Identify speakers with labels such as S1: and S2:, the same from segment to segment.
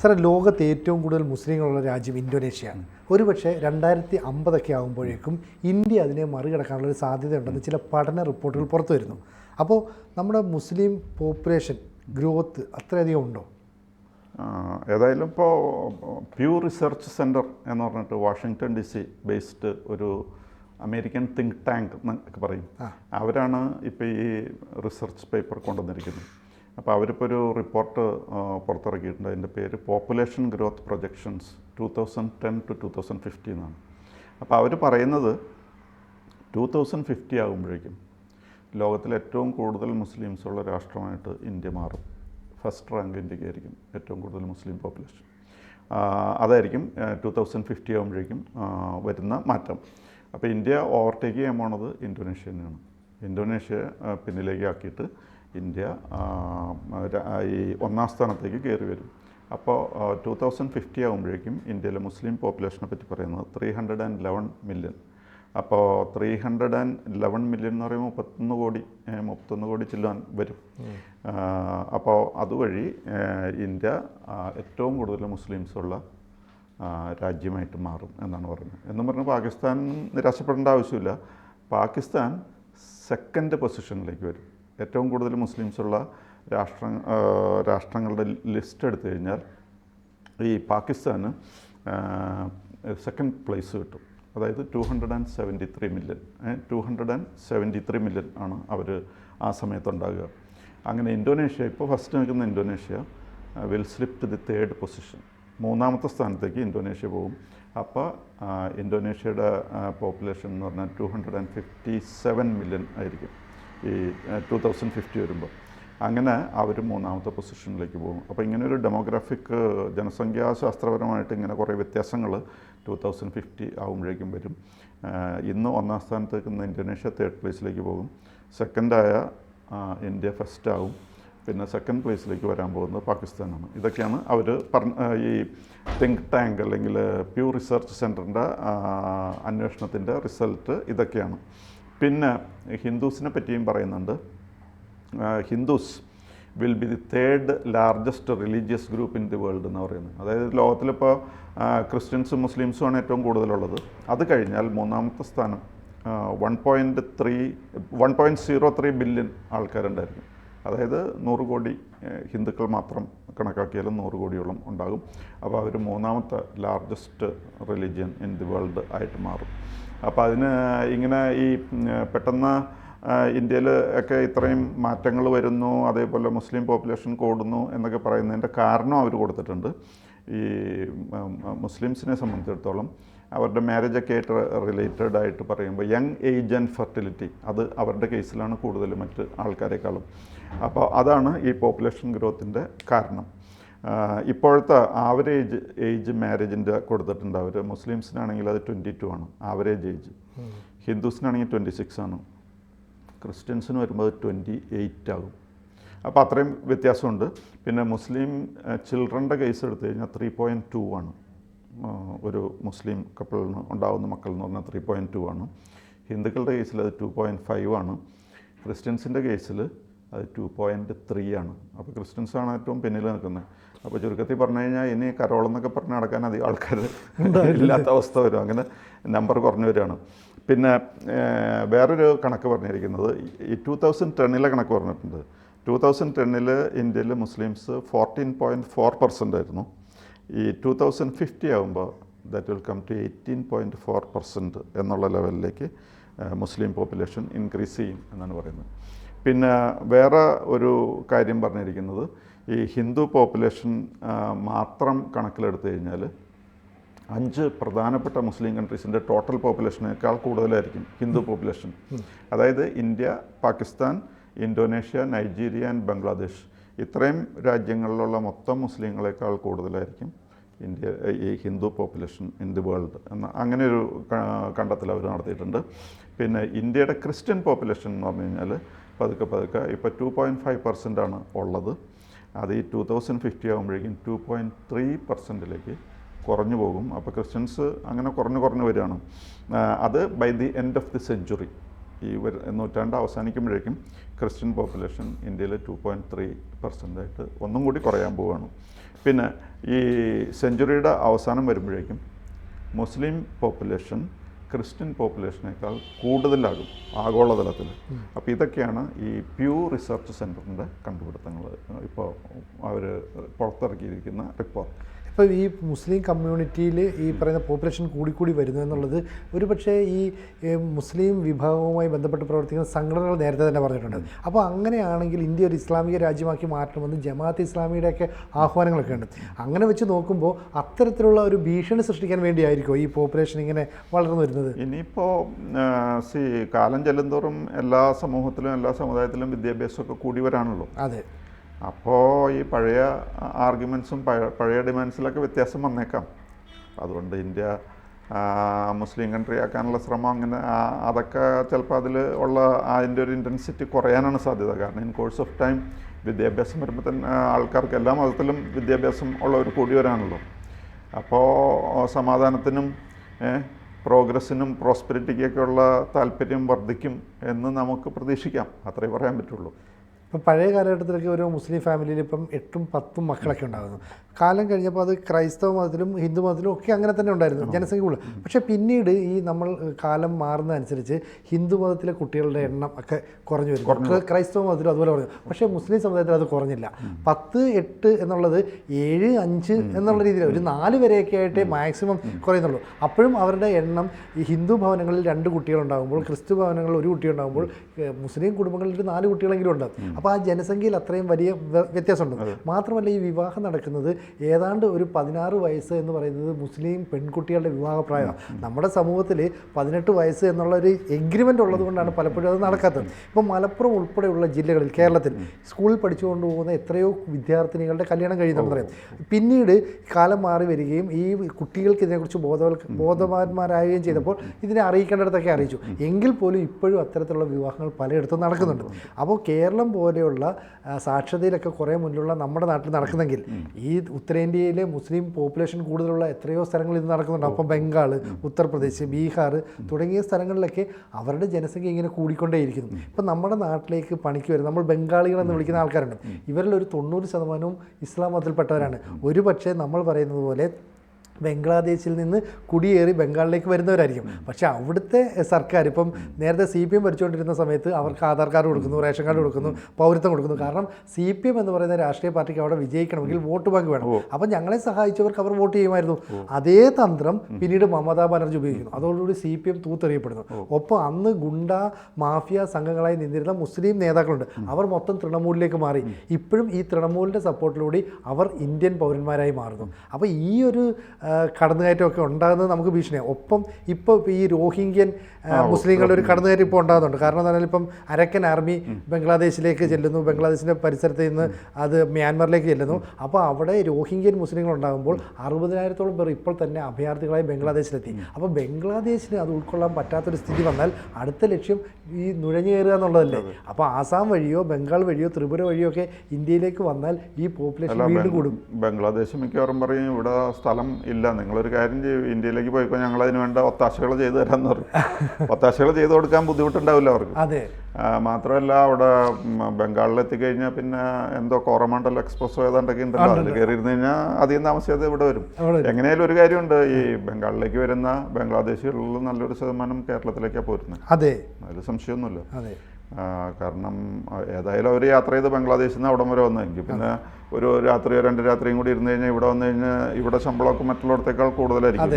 S1: സാറേ ലോകത്ത് ഏറ്റവും കൂടുതൽ മുസ്ലിങ്ങളുള്ള രാജ്യം ഇന്തോനേഷ്യയാണ്. ഒരുപക്ഷെ രണ്ടായിരത്തി അമ്പതൊക്കെ ആകുമ്പോഴേക്കും ഇന്ത്യ അതിനെ മറികടക്കാനുള്ള ഒരു സാധ്യതയുണ്ടെന്ന് ചില പഠന റിപ്പോർട്ടുകൾ പുറത്തു വരുന്നു അപ്പോൾ നമ്മുടെ മുസ്ലിം പോപ്പുലേഷൻ ഗ്രോത്ത് അത്രയധികം ഉണ്ടോ?
S2: ഏതായാലും ഇപ്പോൾ പ്യൂ റിസർച്ച് സെന്റർ എന്ന് പറഞ്ഞിട്ട് വാഷിങ്ടൺ ഡി സി ബേസ്ഡ് ഒരു അമേരിക്കൻ തിങ്ക് ടാങ്ക് എന്നൊക്കെ പറയും. അവരാണ് ഇപ്പോൾ ഈ റിസർച്ച് പേപ്പർ കൊണ്ടുവന്നിരിക്കുന്നത്. അപ്പോൾ അവരിപ്പോൾ ഒരു റിപ്പോർട്ട് പുറത്തിറക്കിയിട്ടുണ്ട്. അതിന്റെ പേര് population growth projections two thousand ten to two thousand fifty എന്നാണ്. അപ്പോൾ അവർ പറയുന്നത് ടു തൗസൻഡ് ഫിഫ്റ്റി ആകുമ്പോഴേക്കും ലോകത്തിലെ ഏറ്റവും കൂടുതൽ മുസ്ലിംസ് ഉള്ള രാഷ്ട്രമായിട്ട് ഇന്ത്യ മാറും. ഫസ്റ്റ് റാങ്ക് ഇന്ത്യക്കായിരിക്കും ഏറ്റവും കൂടുതൽ മുസ്ലിം പോപ്പുലേഷൻ. അതായിരിക്കും ടു തൗസൻഡ് ഫിഫ്റ്റി ആകുമ്പോഴേക്കും വരുന്ന മാറ്റം. അപ്പോൾ ഇന്ത്യ ഓവർടേക്ക് ചെയ്യാൻ പോണത് ഇന്തോനേഷ്യ തന്നെയാണ്. ഇന്തോനേഷ്യ പിന്നിലേക്ക് ആക്കിയിട്ട് ഇന്ത്യ ഈ ഒന്നാം സ്ഥാനത്തേക്ക് കയറി വരും. അപ്പോൾ ടു തൗസൻഡ് ഫിഫ്റ്റി ആകുമ്പോഴേക്കും ഇന്ത്യയിലെ മുസ്ലിം പോപ്പുലേഷനെ പറ്റി പറയുന്നത് three hundred and eleven million അപ്പോൾ three hundred and eleven million എന്ന് പറയുമ്പോൾ മുപ്പത്തൊന്ന് കോടി മുപ്പത്തൊന്ന് കോടി ചെല്ലാൻ വരും. അപ്പോൾ അതുവഴി ഇന്ത്യ ഏറ്റവും കൂടുതൽ മുസ്ലിംസ് ഉള്ള രാജ്യമായിട്ട് മാറും എന്നാണ് പറയുന്നത്. എന്നും പറഞ്ഞാൽ പാകിസ്ഥാൻ നിരാശപ്പെടേണ്ട ആവശ്യമില്ല. പാകിസ്ഥാൻ സെക്കൻഡ് പൊസിഷനിലേക്ക് വരും. ഏറ്റവും കൂടുതൽ മുസ്ലിംസ് ഉള്ള രാഷ്ട്ര രാഷ്ട്രങ്ങളുടെ ലിസ്റ്റ് എടുത്തു കഴിഞ്ഞാൽ ഈ പാകിസ്ഥാന് സെക്കൻഡ് പ്ലേസ് കിട്ടും. അതായത് two hundred and seventy three million two hundred and seventy three million ആണ് അവർ ആ സമയത്തുണ്ടാകുക അങ്ങനെ ഇന്തോനേഷ്യ ഇപ്പോൾ ഫസ്റ്റ് നിൽക്കുന്ന Indonesia will slip to the third position മൂന്നാമത്തെ സ്ഥാനത്തേക്ക് ഇന്തോനേഷ്യ പോകും. അപ്പോൾ ഇന്തോനേഷ്യയുടെ പോപ്പുലേഷൻ എന്ന് പറഞ്ഞാൽ two hundred and fifty seven million ആയിരിക്കും. ഈ ടു തൗസൻഡ് ഫിഫ്റ്റി വരുമ്പോൾ അങ്ങനെ അവർ മൂന്നാമത്തെ പൊസിഷനിലേക്ക് പോകും. അപ്പോൾ ഇങ്ങനെ ഒരു ഡെമോഗ്രാഫിക് ജനസംഖ്യാശാസ്ത്രപരമായിട്ട് ഇങ്ങനെ കുറേ വ്യത്യാസങ്ങൾ ടു തൗസൻഡ് ഫിഫ്റ്റി ആകുമ്പോഴേക്കും വരും. ഇന്ന് ഒന്നാം സ്ഥാനത്ത് നിൽക്കുന്ന ഇന്തോനേഷ്യ തേർഡ് പ്ലേസിലേക്ക് പോകും. സെക്കൻഡായ ഇന്ത്യ ഫസ്റ്റ് ആവും. പിന്നെ സെക്കൻഡ് പ്ലേസിലേക്ക് വരാൻ പോകുന്നത് പാകിസ്ഥാനാണ്. ഇതൊക്കെയാണ് അവർ പറഞ്ഞ ഈ തിങ്ക് ടാങ്ക് അല്ലെങ്കിൽ പ്യൂർ റിസർച്ച് സെന്ററിന്റെ അന്വേഷണത്തിന്റെ റിസൾട്ട് ഇതൊക്കെയാണ്. പിന്നെ ഹിന്ദുസിനെ പറ്റിയും പറയുന്നുണ്ട്. Hindus will be the third largest religious group in the world എന്ന് പറയുന്നത് അതായത് ലോകത്തിലിപ്പോൾ ക്രിസ്ത്യൻസും മുസ്ലിംസും ആണ് ഏറ്റവും കൂടുതലുള്ളത്. അത് കഴിഞ്ഞാൽ മൂന്നാമത്തെ സ്ഥാനം one point three one point zero three billion ആൾക്കാരുണ്ടായിരിക്കും. അതായത് നൂറ് കോടി ഹിന്ദുക്കൾ മാത്രം കണക്കാക്കിയാലും നൂറ് കോടിയോളം ഉണ്ടാകും. അപ്പോൾ അവർ മൂന്നാമത്തെ largest religion in the world ആയിട്ട് മാറും. അപ്പോൾ അതിന് ഇങ്ങനെ ഈ പെട്ടെന്ന് ഇന്ത്യയിൽ ഒക്കെ ഇത്രയും മാറ്റങ്ങൾ വരുന്നു അതേപോലെ മുസ്ലിം പോപ്പുലേഷൻ കൂടുന്നു എന്നൊക്കെ പറയുന്നതിന്റെ കാരണം അവർ കൊടുത്തിട്ടുണ്ട്. ഈ മുസ്ലിംസിനെ സംബന്ധിച്ചിടത്തോളം അവരുടെ മാരേജ് ഒക്കെ ആയിട്ട് റിലേറ്റഡ് ആയിട്ട് പറയുമ്പോൾ യങ് ഏജ് ആൻഡ് ഫെർട്ടിലിറ്റി അത് അവരുടെ കേസിലാണ് കൂടുതൽ മറ്റ് ആൾക്കാരെക്കാളും. അപ്പോൾ അതാണ് ഈ പോപ്പുലേഷൻ ഗ്രോത്തിന്റെ കാരണം. ഇപ്പോഴത്തെ ആവറേജ് ഏജ് മാരേജിന്റെ കൊടുത്തിട്ടുണ്ട് അവർ മുസ്ലിംസിനാണെങ്കിൽ അത് ട്വന്റി ടു ആണ് ആവറേജ് ഏജ് ഹിന്ദുസിനാണെങ്കിൽ ട്വന്റി സിക്സ് ആണ്. ക്രിസ്ത്യൻസിന് വരുമ്പോൾ ട്വന്റി എയ്റ്റ് ആകും. അപ്പോൾ അത്രയും വ്യത്യാസമുണ്ട്. പിന്നെ മുസ്ലിം ചിൽഡ്രന്റെ കേസ് എടുത്തു കഴിഞ്ഞാൽ ത്രീ പോയിന്റ് ടു ആണ്. ഒരു മുസ്ലിം കപ്പിളിന് ഉണ്ടാകുന്ന മക്കൾ എന്ന് പറഞ്ഞാൽ ത്രീ പോയിന്റ് ടു ആണ്. ഹിന്ദുക്കളുടെ കേസിൽ അത് ടു പോയിന്റ് ഫൈവ് ആണ്. ക്രിസ്ത്യൻസിന്റെ കേസിൽ അത് ടു പോയിന്റ് ത്രീ ആണ്. അപ്പോൾ ക്രിസ്ത്യൻസാണ് ഏറ്റവും പിന്നിൽ നിൽക്കുന്നത്. അപ്പോൾ ചുരുക്കത്തിൽ പറഞ്ഞു കഴിഞ്ഞാൽ ഇനി കരോളെന്നൊക്കെ പറഞ്ഞ് നടക്കാൻ അധികം ആൾക്കാർ ഇല്ലാത്ത അവസ്ഥ വരും. അങ്ങനെ നമ്പർ കുറഞ്ഞു വരികയാണ്. പിന്നെ വേറൊരു കണക്ക് പറഞ്ഞിരിക്കുന്നത്. ഈ ടു തൗസൻഡ് ടെന്നിലെ കണക്ക് പറഞ്ഞിട്ടുണ്ട്. ടു തൗസൻഡ് ടെന്നിൽ ഇന്ത്യയിൽ Muslims fourteen point four percent ആയിരുന്നു. ഈ ടു തൗസൻഡ് ഫിഫ്റ്റി ആകുമ്പോൾ that will come to eighteen point four percent എന്നുള്ള ലെവലിലേക്ക് മുസ്ലിം പോപ്പുലേഷൻ ഇൻക്രീസ് ചെയ്യും എന്നാണ് പറയുന്നത്. പിന്നെ വേറെ ഒരു കാര്യം പറഞ്ഞിരിക്കുന്നത് ഈ ഹിന്ദു പോപ്പുലേഷൻ മാത്രം കണക്കിലെടുത്ത് കഴിഞ്ഞാൽ അഞ്ച് പ്രധാനപ്പെട്ട മുസ്ലിം കൺട്രീസിന്റെ ടോട്ടൽ പോപ്പുലേഷനേക്കാൾ കൂടുതലായിരിക്കും ഹിന്ദു പോപ്പുലേഷൻ. അതായത് India Pakistan Indonesia Nigeria and Bangladesh. ഇത്രയും രാജ്യങ്ങളിലുള്ള മൊത്തം മുസ്ലിങ്ങളെക്കാൾ കൂടുതലായിരിക്കും ഇന്ത്യ ഈ Hindu population in the world എന്ന അങ്ങനെ ഒരു കണ്ടെത്തൽ അവർ നടത്തിയിട്ടുണ്ട്. പിന്നെ ഇന്ത്യയുടെ ക്രിസ്ത്യൻ പോപ്പുലേഷൻ എന്ന് പറഞ്ഞു കഴിഞ്ഞാൽ പതുക്കെ പതുക്കെ ഇപ്പോൾ ടു പോയിന്റ് ഫൈവ് പെർസെന്റ് ആണ് ഉള്ളത്. അത് ഈ ടു തൗസൻഡ് ഫിഫ്റ്റി ആകുമ്പോഴേക്കും ടു പോയിന്റ് ത്രീ പെർസെന്റിലേക്ക് കുറഞ്ഞു പോകും. അപ്പോൾ ക്രിസ്ത്യൻസ് അങ്ങനെ കുറഞ്ഞു കുറഞ്ഞു വരികയാണ്. അത് by the end of the century ഈ നൂറ്റാണ്ട് അവസാനിക്കുമ്പോഴേക്കും ക്രിസ്ത്യൻ പോപ്പുലേഷൻ ഇന്ത്യയിൽ ടു പോയിന്റ് ത്രീ പെർസെന്റായിട്ട് ഒന്നും കൂടി കുറയാൻ പോവുകയാണ്. പിന്നെ ഈ സെഞ്ചുറിയുടെ അവസാനം വരുമ്പോഴേക്കും മുസ്ലിം പോപ്പുലേഷൻ ക്രിസ്ത്യൻ പോപ്പുലേഷനേക്കാൾ കൂടുതലാകും ആഗോളതലത്തിൽ. അപ്പോൾ ഇതൊക്കെയാണ് ഈ പ്യൂ റിസർച്ച് സെന്ററിന്റെ കണ്ടുപിടുത്തങ്ങൾ. ഇപ്പോൾ അവർ പുറത്തിറക്കിയിരിക്കുന്ന റിപ്പോർട്ട്.
S1: ഇപ്പോൾ ഈ മുസ്ലിം കമ്മ്യൂണിറ്റിയിൽ ഈ പറയുന്ന പോപ്പുലേഷൻ കൂടിക്കൂടി വരുന്നു എന്നുള്ളത് ഒരു പക്ഷേ ഈ മുസ്ലിം വിഭാഗവുമായി ബന്ധപ്പെട്ട് പ്രവർത്തിക്കുന്ന സംഘടനകൾ നേരത്തെ തന്നെ പറഞ്ഞിട്ടുണ്ട്. അപ്പോൾ അങ്ങനെയാണെങ്കിൽ ഇന്ത്യ ഒരു ഇസ്ലാമിക രാജ്യമാക്കി മാറ്റണമെന്ന് ജമാഅത്ത് ഇസ്ലാമിയുടെയൊക്കെ ആഹ്വാനങ്ങളൊക്കെ ഉണ്ട്. അങ്ങനെ വെച്ച് നോക്കുമ്പോൾ അത്തരത്തിലുള്ള ഒരു ഭീഷണി സൃഷ്ടിക്കാൻ വേണ്ടിയായിരിക്കും ഈ പോപ്പുലേഷൻ ഇങ്ങനെ വളർന്നു വരുന്നത്?
S2: ഇനിയിപ്പോൾ സി കാലം ചെല്ലുന്തോറും എല്ലാ സമൂഹത്തിലും എല്ലാ സമുദായത്തിലും വിദ്യാഭ്യാസമൊക്കെ കൂടി വരാണല്ലോ
S1: അതെ.
S2: അപ്പോൾ ഈ പഴയ ആർഗ്യുമെൻസും പഴയ ഡിമാൻഡ്സിലൊക്കെ വ്യത്യാസം വന്നേക്കാം. അതുകൊണ്ട് ഇന്ത്യ മുസ്ലിം കൺട്രി ആക്കാനുള്ള ശ്രമം അങ്ങനെ അതൊക്കെ ചിലപ്പോൾ അതിൽ ഉള്ള അതിന്റെ ഒരു ഇന്റൻസിറ്റി കുറയാനാണ് സാധ്യത. കാരണം ഇൻ കോഴ്സ് ഓഫ് ടൈം വിദ്യാഭ്യാസം വരുമ്പോൾ തന്നെ ആൾക്കാർക്ക് എല്ലാ മതത്തിലും വിദ്യാഭ്യാസം ഉള്ളവർ കൂടി വരാണല്ലോ അപ്പോൾ സമാധാനത്തിനും പ്രോഗ്രസ്സിനും പ്രോസ്പെരിറ്റിക്കൊക്കെ ഉള്ള താല്പര്യം വർദ്ധിക്കും എന്ന് നമുക്ക് പ്രതീക്ഷിക്കാം. അത്രേ പറയാൻ പറ്റുള്ളൂ.
S1: ഇപ്പം പഴയ കാലഘട്ടത്തിലൊക്കെ ഒരു മുസ്ലിം ഫാമിലിയിൽ ഇപ്പം എട്ടും പത്തും മക്കളൊക്കെ ഉണ്ടാകുന്നു കാലം കഴിഞ്ഞപ്പോൾ അത് ക്രൈസ്തവ മതത്തിലും ഹിന്ദു മതത്തിലും ഒക്കെ അങ്ങനെ തന്നെ ഉണ്ടായിരുന്നു ജനസംഖ്യ കൂടുതൽ. പക്ഷേ പിന്നീട് ഈ നമ്മൾ കാലം മാറുന്നതനുസരിച്ച് ഹിന്ദു മതത്തിലെ കുട്ടികളുടെ എണ്ണം ഒക്കെ കുറഞ്ഞു വരും ക്രൈസ്തവ മതത്തിലും അതുപോലെ കുറഞ്ഞു പക്ഷേ മുസ്ലിം സമുദായത്തിൽ അത് കുറഞ്ഞില്ല. പത്ത് എട്ട് എന്നുള്ളത് ഏഴ് അഞ്ച് എന്നുള്ള രീതിയിൽ ഒരു നാല് വരെയൊക്കെ ആയിട്ടേ മാക്സിമം കുറയുന്നുള്ളൂ. അപ്പോഴും അവരുടെ എണ്ണം ഈ ഹിന്ദു ഭവനങ്ങളിൽ രണ്ട് കുട്ടികളുണ്ടാകുമ്പോൾ ക്രിസ്തു ഭവനങ്ങളിൽ ഒരു കുട്ടി ഉണ്ടാകുമ്പോൾ മുസ്ലിം കുടുംബങ്ങളിൽ ഒരു നാല് കുട്ടികളെങ്കിലും ഉണ്ടാകും അപ്പോൾ ആ ജനസംഖ്യയിൽ അത്രയും വലിയ വ്യ- വ്യത്യാസമുണ്ട്. മാത്രമല്ല ഈ വിവാഹം നടക്കുന്നത് ഏതാണ്ട് ഒരു പതിനാറ് വയസ്സ് എന്ന് പറയുന്നത് മുസ്ലിം പെൺകുട്ടികളുടെ വിവാഹപ്രായമാണ് നമ്മുടെ സമൂഹത്തിൽ പതിനെട്ട് വയസ്സ് എന്നുള്ള ഒരു എഗ്രിമെന്റ് ഉള്ളതുകൊണ്ടാണ് പലപ്പോഴും അത് നടക്കാത്തത്. ഇപ്പം മലപ്പുറം ഉൾപ്പെടെയുള്ള ജില്ലകളിൽ കേരളത്തിൽ സ്കൂളിൽ പഠിച്ചുകൊണ്ട് പോകുന്ന എത്രയോ വിദ്യാർത്ഥിനികളുടെ കല്യാണം കഴിയുന്നുണ്ടെന്നറിയാം പിന്നീട് കാലം മാറി വരികയും ഈ കുട്ടികൾക്ക് ഇതിനെക്കുറിച്ച് ബോധവൽക്ക ബോധവാന്മാരാകുകയും ചെയ്തപ്പോൾ ഇതിനെ അറിയിക്കേണ്ടിടത്തൊക്കെ അറിയിച്ചു. എങ്കിൽ പോലും ഇപ്പോഴും അത്തരത്തിലുള്ള വിവാഹങ്ങൾ പലയിടത്തും നടക്കുന്നുണ്ട്. അപ്പോൾ കേരളം പോലെയുള്ള സാക്ഷരതയിലൊക്കെ കുറേ മുന്നിലുള്ള നമ്മുടെ നാട്ടിൽ നടക്കുന്നെങ്കിൽ ഈ ഉത്തരേന്ത്യയിലെ മുസ്ലിം പോപ്പുലേഷൻ കൂടുതലുള്ള എത്രയോ സ്ഥലങ്ങളിൽ ഇത് നടക്കുന്നുണ്ട്. അപ്പം ബംഗാൾ ഉത്തർപ്രദേശ് ബീഹാർ തുടങ്ങിയ സ്ഥലങ്ങളിലൊക്കെ അവരുടെ ജനസംഖ്യ ഇങ്ങനെ കൂടിക്കൊണ്ടേയിരിക്കുന്നു. ഇപ്പം നമ്മുടെ നാട്ടിലേക്ക് പണിക്ക് വരുന്നത് നമ്മൾ ബംഗാളികൾ എന്ന് വിളിക്കുന്ന ആൾക്കാരുണ്ട്. ഇവരിൽ ഒരു തൊണ്ണൂറ് ശതമാനവും ഇസ്ലാം മതത്തിൽപ്പെട്ടവരാണ്. ഒരു പക്ഷേ നമ്മൾ പറയുന്നത് പോലെ ബംഗ്ലാദേശിൽ നിന്ന് കുടിയേറി ബംഗാളിലേക്ക് വരുന്നവരായിരിക്കും. പക്ഷേ അവിടുത്തെ സർക്കാർ ഇപ്പം നേരത്തെ സി പി എം ഭരിച്ചുകൊണ്ടിരുന്ന സമയത്ത് അവർക്ക് ആധാർ കാർഡ് കൊടുക്കുന്നു റേഷൻ കാർഡ് കൊടുക്കുന്നു പൗരത്വം കൊടുക്കുന്നു. കാരണം സി പി എം എന്ന് പറയുന്ന രാഷ്ട്രീയ പാർട്ടിക്ക് അവിടെ വിജയിക്കണമെങ്കിൽ വോട്ട് ബാങ്ക് വേണം. അപ്പം ഞങ്ങളെ സഹായിച്ചവർക്ക് അവർ വോട്ട് ചെയ്യുമായിരുന്നു. അതേ തന്ത്രം പിന്നീട് മമതാ ബാനർജി ഉപയോഗിക്കുന്നു. അതോടുകൂടി സി പി എം തൂത്തെറിയപ്പെടുന്നു. ഒപ്പം അന്ന് ഗുണ്ട മാഫിയ സംഘങ്ങളായി നിന്നിരുന്ന മുസ്ലിം നേതാക്കളുണ്ട്. അവർ മൊത്തം തൃണമൂലിലേക്ക് മാറി. ഇപ്പോഴും ഈ തൃണമൂലിന്റെ സപ്പോർട്ടിലൂടെ അവർ ഇന്ത്യൻ പൗരന്മാരായി മാറുന്നു. അപ്പോൾ ഈ ഒരു കടന്നുകയറ്റമൊക്കെ ഉണ്ടാകുന്നത് നമുക്ക് ഭീഷണിയാണ് ഒപ്പം ഇപ്പോൾ ഈ രോഹിംഗ്യൻ മുസ്ലിങ്ങളുടെ ഒരു കടന്നുകയറ്റം ഇപ്പോൾ ഉണ്ടാകുന്നുണ്ട്. കാരണം എന്ന് പറഞ്ഞാൽ ഇപ്പം അരക്കൻ ആർമി ബംഗ്ലാദേശിലേക്ക് ചെല്ലുന്നു. ബംഗ്ലാദേശിന്റെ പരിസരത്ത് നിന്ന് അത് മ്യാൻമറിലേക്ക് ചെല്ലുന്നു. അപ്പോൾ അവിടെ രോഹിംഗ്യൻ മുസ്ലിങ്ങൾ ഉണ്ടാകുമ്പോൾ അറുപതിനായിരത്തോളം പേർ ഇപ്പോൾ തന്നെ അഭയാർത്ഥികളായി ബംഗ്ലാദേശിലെത്തി. അപ്പോൾ ബംഗ്ലാദേശിന് അത് ഉൾക്കൊള്ളാൻ പറ്റാത്തൊരു സ്ഥിതി വന്നാൽ അടുത്ത ലക്ഷ്യം ഈ നുഴഞ്ഞു കയറുക എന്നുള്ളതല്ലേ. അപ്പോൾ ആസാം വഴിയോ ബംഗാൾ വഴിയോ ത്രിപുര വഴിയോ ഒക്കെ ഇന്ത്യയിലേക്ക് വന്നാൽ ഈ പോപ്പുലേഷൻ വീണ്ടും കൂടും.
S2: ബംഗ്ലാദേശ് മിക്കവാറും പറയും ഇവിടെ സ്ഥലം ഇല്ല നിങ്ങളൊരു കാര്യം ചെയ്യും. ഇന്ത്യയിലേക്ക് പോയിക്കോ ഞങ്ങൾ അതിന് വേണ്ട ഒത്താശകൾ ചെയ്തു തരാമെന്ന് പറയും ഒത്താശകൾ ചെയ്തു കൊടുക്കാൻ ബുദ്ധിമുട്ടുണ്ടാവില്ല അവർക്ക്. മാത്രമല്ല അവിടെ ബംഗാളിൽ എത്തിക്കഴിഞ്ഞാൽ പിന്നെ എന്തോ കോറമണ്ടൽ എക്സ്പ്രസ് ഏതാണ്ടൊക്കെ ഉണ്ടല്ലോ. അതിൽ കയറിയിരുന്ന് കഴിഞ്ഞാൽ അധികം താമസിയാതെ ഇവിടെ വരും. എങ്ങനെയാലും ഒരു കാര്യമുണ്ട് ഈ ബംഗാളിലേക്ക് വരുന്ന ബംഗ്ലാദേശികളിൽ നല്ലൊരു ശതമാനം കേരളത്തിലേക്കാണ് പോരുന്നത്.
S1: അതെ.
S2: അതിൽ സംശയമൊന്നുമില്ല. കാരണം ഏതായാലും അവർ യാത്ര ചെയ്ത് ബംഗ്ലാദേശിൽ നിന്ന് അവിടം വരെ വന്നെങ്കിൽ പിന്നെ ഒരു രാത്രിയോ രണ്ട് രാത്രിയും കൂടി ഇരുന്ന് കഴിഞ്ഞാൽ ഇവിടെ വന്നു കഴിഞ്ഞാൽ ഇവിടെ ശമ്പളമൊക്കെ മറ്റുള്ളിടത്തേക്കാൾ കൂടുതലായിരിക്കും.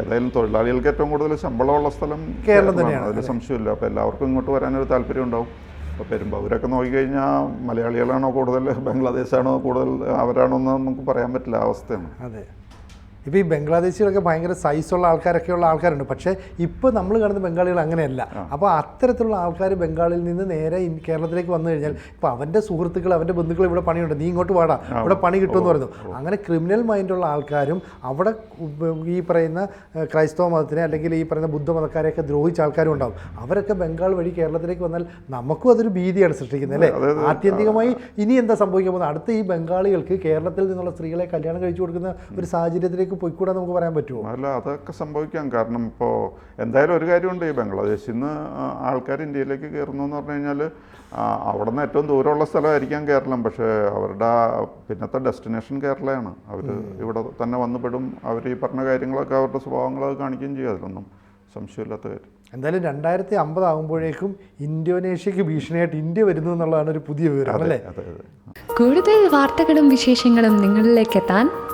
S2: ഏതായാലും തൊഴിലാളികൾക്ക് ഏറ്റവും കൂടുതൽ ശമ്പളമുള്ള സ്ഥലം
S1: കേരളം തന്നെയാണ്,
S2: അതിൽ സംശയമില്ല. അപ്പോൾ എല്ലാവർക്കും ഇങ്ങോട്ട് വരാനൊരു താല്പര്യം ഉണ്ടാവും. അപ്പോൾ പെരുമ്പാവൂരൊക്കെ നോക്കിക്കഴിഞ്ഞാൽ മലയാളികളാണോ കൂടുതൽ ബംഗ്ലാദേശാണോ കൂടുതൽ അവരാണോ എന്ന് നമുക്ക് പറയാൻ പറ്റില്ല. അവസ്ഥയാണ്.
S1: അതെ. ഇപ്പോൾ ഈ ബംഗ്ലാദേശികളൊക്കെ ഭയങ്കര സൈസുള്ള ആൾക്കാരൊക്കെയുള്ള ആൾക്കാരുണ്ട്. പക്ഷേ ഇപ്പോൾ നമ്മൾ കാണുന്ന ബംഗാളികൾ അങ്ങനെയല്ല. അപ്പോൾ അത്തരത്തിലുള്ള ആൾക്കാർ ബംഗാളിൽ നിന്ന് നേരെ കേരളത്തിലേക്ക് വന്നു കഴിഞ്ഞാൽ ഇപ്പോൾ അവന്റെ സുഹൃത്തുക്കൾ അവന്റെ ബന്ധുക്കൾ ഇവിടെ പണിയുണ്ട്. നീ ഇങ്ങോട്ട് വാടാ. ഇവിടെ പണി കിട്ടുമെന്ന് പറയുന്നു. അങ്ങനെ ക്രിമിനൽ മൈൻഡുള്ള ആൾക്കാരും അവിടെ ഈ പറയുന്ന ക്രൈസ്തവ മതത്തിനെ അല്ലെങ്കിൽ ഈ പറയുന്ന ബുദ്ധമതക്കാരെയൊക്കെ ദ്രോഹിച്ച ആൾക്കാരും ഉണ്ടാവും. അവരൊക്കെ ബംഗാൾ വഴി കേരളത്തിലേക്ക് വന്നാൽ നമുക്കും അതൊരു ഭീതിയാണ് സൃഷ്ടിക്കുന്നത് അല്ലേ? ആത്യന്തികമായി ഇനി എന്താ സംഭവിക്കാൻ പോകുന്നത്? അടുത്ത ഈ ബംഗാളികൾക്ക് കേരളത്തിൽ നിന്നുള്ള സ്ത്രീകളെ കല്യാണം കഴിച്ചു കൊടുക്കുന്ന ഒരു സാഹചര്യത്തിലേക്ക് ഇന്ത്യയിലേക്ക് പോയിക്കൂടാ നമുക്ക് പറയാൻ പറ്റുമോ
S2: അല്ല അതൊക്കെ സംഭവിക്കാം. കാരണം ഇപ്പോൾ എന്തായാലും ഒരു കാര്യമുണ്ട് ഈ ബംഗ്ലാദേശിൽ നിന്ന് ആൾക്കാർ ഇന്ത്യയിലേക്ക് കയറുന്നു എന്ന് പറഞ്ഞു കഴിഞ്ഞാൽ അവിടെ നിന്ന് ഏറ്റവും ദൂരമുള്ള സ്ഥലമായിരിക്കാം കേരളം. പക്ഷേ അവരുടെ പിന്നത്തെ ഡെസ്റ്റിനേഷൻ കേരളയാണ്. അവർ ഇവിടെ തന്നെ വന്നുപെടും അവർ ഈ പറഞ്ഞ കാര്യങ്ങളൊക്കെ അവരുടെ സ്വഭാവങ്ങളൊക്കെ കാണിക്കുകയും ചെയ്യും. അതിലൊന്നും സംശയമില്ലാത്ത കാര്യം.
S1: എന്തായാലും രണ്ടായിരത്തി അമ്പത് ആകുമ്പോഴേക്കും ഇന്തോനേഷ്യക്ക് ഭീഷണിയായിട്ട് ഇന്ത്യ വരുന്നു എന്നുള്ളതാണ് ഒരു പുതിയ വിവരം അല്ലേ?
S3: കൂടുതൽ വാർത്തകളും വിശേഷങ്ങളും നിങ്ങളിലേക്ക് എത്താൻ